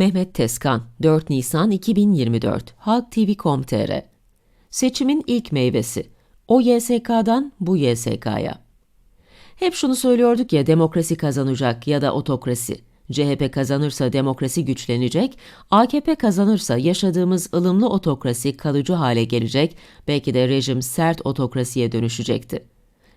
Mehmet Teskan, 4 Nisan 2024, Halk TV.com.tr Seçimin ilk meyvesi. O YSK'dan bu YSK'ya. Hep şunu söylüyorduk ya demokrasi kazanacak ya da otokrasi. CHP kazanırsa demokrasi güçlenecek, AKP kazanırsa yaşadığımız ılımlı otokrasi kalıcı hale gelecek, belki de rejim sert otokrasiye dönüşecekti.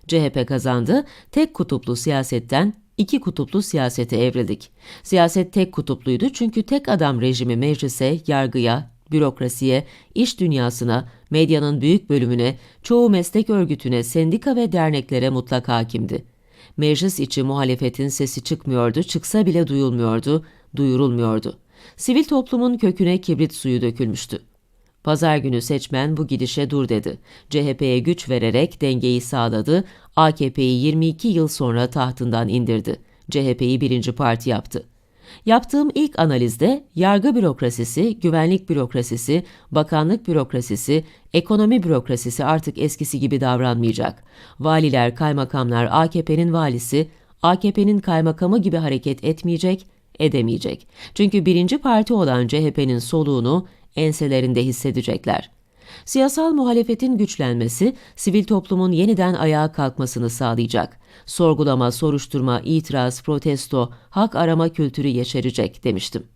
CHP kazandı, tek kutuplu siyasetten iki kutuplu siyasete evrildik. Siyaset tek kutupluydu çünkü tek adam rejimi meclise, yargıya, bürokrasiye, iş dünyasına, medyanın büyük bölümüne, çoğu meslek örgütüne, sendika ve derneklere mutlak hakimdi. Meclis içi muhalefetin sesi çıkmıyordu, çıksa bile duyulmuyordu, duyurulmuyordu. Sivil toplumun köküne kibrit suyu dökülmüştü. Pazar günü seçmen bu gidişe dur dedi. CHP'ye güç vererek dengeyi sağladı, AKP'yi 22 yıl sonra tahtından indirdi. CHP'yi birinci parti yaptı. Yaptığım ilk analizde yargı bürokrasisi, güvenlik bürokrasisi, bakanlık bürokrasisi, ekonomi bürokrasisi artık eskisi gibi davranmayacak. Valiler, kaymakamlar AKP'nin valisi, AKP'nin kaymakamı gibi hareket etmeyecek, edemeyecek. Çünkü birinci parti olan CHP'nin soluğunu enselerinde hissedecekler. Siyasal muhalefetin güçlenmesi, sivil toplumun yeniden ayağa kalkmasını sağlayacak. Sorgulama, soruşturma, itiraz, protesto, hak arama kültürü yeşerecek demiştim.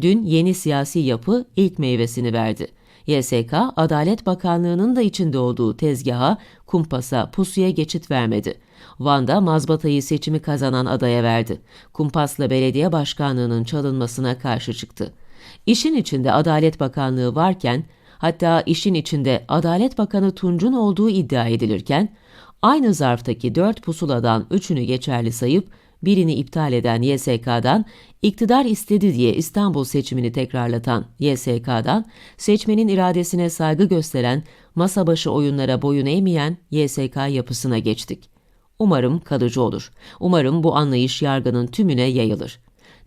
Dün yeni siyasi yapı ilk meyvesini verdi. YSK, Adalet Bakanlığı'nın da içinde olduğu tezgaha, kumpasa, pusuya geçit vermedi. Van'da mazbatayı seçimi kazanan adaya verdi. Kumpasla belediye başkanlığının çalınmasına karşı çıktı. İşin içinde Adalet Bakanlığı varken, hatta işin içinde Adalet Bakanı Tunç'un olduğu iddia edilirken, aynı zarftaki dört pusuladan üçünü geçerli sayıp birini iptal eden YSK'dan, iktidar istedi diye İstanbul seçimini tekrarlatan YSK'dan, seçmenin iradesine saygı gösteren, masa başı oyunlara boyun eğmeyen YSK yapısına geçtik. Umarım kalıcı olur. Umarım bu anlayış yargının tümüne yayılır.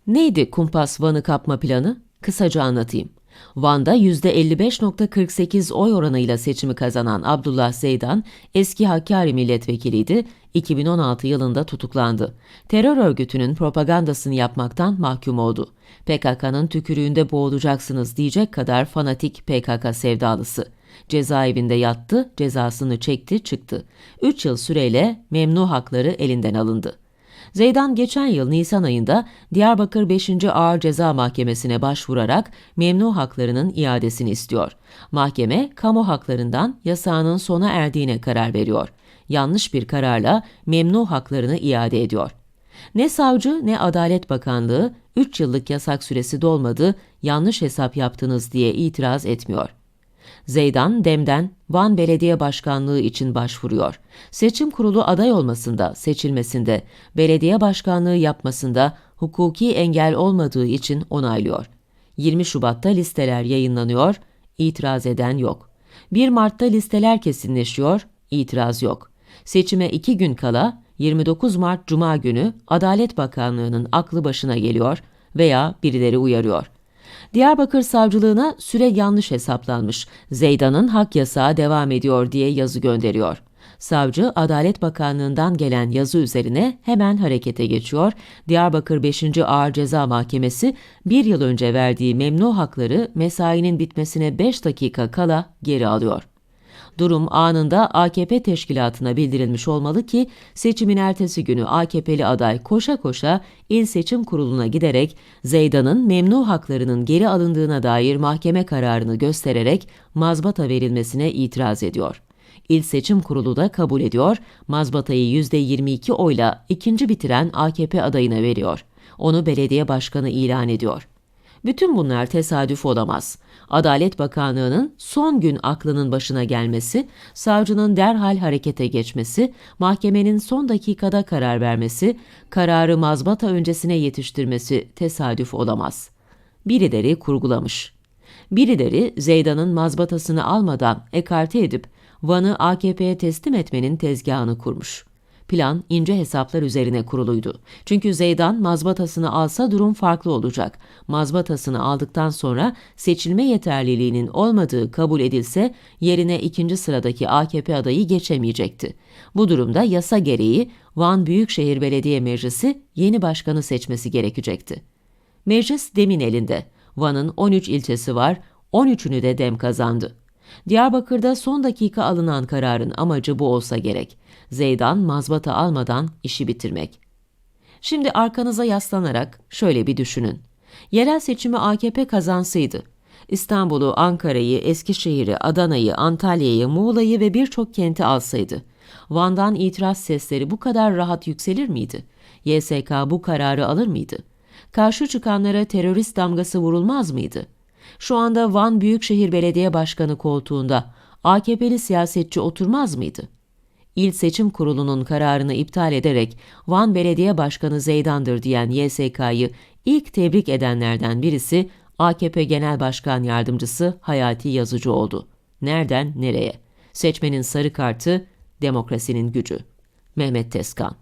Neydi kumpas Van'ı kapma planı? Kısaca anlatayım. Van'da %55.48 oy oranıyla seçimi kazanan Abdullah Zeydan, eski Hakkari milletvekiliydi, 2016 yılında tutuklandı. Terör örgütünün propagandasını yapmaktan mahkum oldu. PKK'nın tükürüğünde boğulacaksınız diyecek kadar fanatik PKK sevdalısı. Cezaevinde yattı, cezasını çekti, çıktı. 3 yıl süreyle memnu hakları elinden alındı. Zeydan geçen yıl Nisan ayında Diyarbakır 5. Ağır Ceza Mahkemesi'ne başvurarak memnu haklarının iadesini istiyor. Mahkeme, kamu haklarından yasağının sona erdiğine karar veriyor. Yanlış bir kararla memnu haklarını iade ediyor. Ne savcı ne Adalet Bakanlığı 3 yıllık yasak süresi dolmadı, yanlış hesap yaptınız diye itiraz etmiyor. Zeydan Dem'den Van Belediye Başkanlığı için başvuruyor. Seçim kurulu aday olmasında, seçilmesinde, belediye başkanlığı yapmasında hukuki engel olmadığı için onaylıyor. 20 Şubat'ta listeler yayınlanıyor, itiraz eden yok. 1 Mart'ta listeler kesinleşiyor, itiraz yok. Seçime 2 gün kala 29 Mart Cuma günü Adalet Bakanlığı'nın aklı başına geliyor veya birileri uyarıyor. Diyarbakır Savcılığına süre yanlış hesaplanmış. Zeydan'ın hak yasağı devam ediyor diye yazı gönderiyor. Savcı, Adalet Bakanlığı'ndan gelen yazı üzerine hemen harekete geçiyor. Diyarbakır 5. Ağır Ceza Mahkemesi bir yıl önce verdiği memnu hakları mesainin bitmesine 5 dakika kala geri alıyor. Durum anında AKP teşkilatına bildirilmiş olmalı ki seçimin ertesi günü AKP'li aday koşa koşa il seçim kuruluna giderek Zeydan'ın memnu haklarının geri alındığına dair mahkeme kararını göstererek mazbata verilmesine itiraz ediyor. İl Seçim Kurulu da kabul ediyor, mazbatayı %22 oyla ikinci bitiren AKP adayına veriyor. Onu belediye başkanı ilan ediyor. Bütün bunlar tesadüf olamaz. Adalet Bakanlığı'nın son gün aklının başına gelmesi, savcının derhal harekete geçmesi, mahkemenin son dakikada karar vermesi, kararı mazbata öncesine yetiştirmesi tesadüf olamaz. Birileri kurgulamış. Birileri Zeydan'ın mazbatasını almadan ekarte edip Van'ı AKP'ye teslim etmenin tezgahını kurmuş. Plan ince hesaplar üzerine kuruluydu. Çünkü Zeydan mazbatasını alsa durum farklı olacak. Mazbatasını aldıktan sonra seçilme yeterliliğinin olmadığı kabul edilse yerine ikinci sıradaki AKP adayı geçemeyecekti. Bu durumda yasa gereği Van Büyükşehir Belediye Meclisi yeni başkanı seçmesi gerekecekti. Meclis demin elinde. Van'ın 13 ilçesi var, 13'ünü de dem kazandı. Diyarbakır'da son dakika alınan kararın amacı bu olsa gerek. Zeydan mazbata almadan işi bitirmek. Şimdi arkanıza yaslanarak şöyle bir düşünün. Yerel seçimi AKP kazansaydı, İstanbul'u, Ankara'yı, Eskişehir'i, Adana'yı, Antalya'yı, Muğla'yı ve birçok kenti alsaydı, Van'dan itiraz sesleri bu kadar rahat yükselir miydi? YSK bu kararı alır mıydı? Karşı çıkanlara terörist damgası vurulmaz mıydı? Şu anda Van Büyükşehir Belediye Başkanı koltuğunda AKP'li siyasetçi oturmaz mıydı? İl Seçim Kurulu'nun kararını iptal ederek Van Belediye Başkanı Zeydan'dır diyen YSK'yı ilk tebrik edenlerden birisi AKP Genel Başkan Yardımcısı Hayati Yazıcı oldu. Nereden nereye? Seçmenin sarı kartı, demokrasinin gücü. Mehmet Tezkan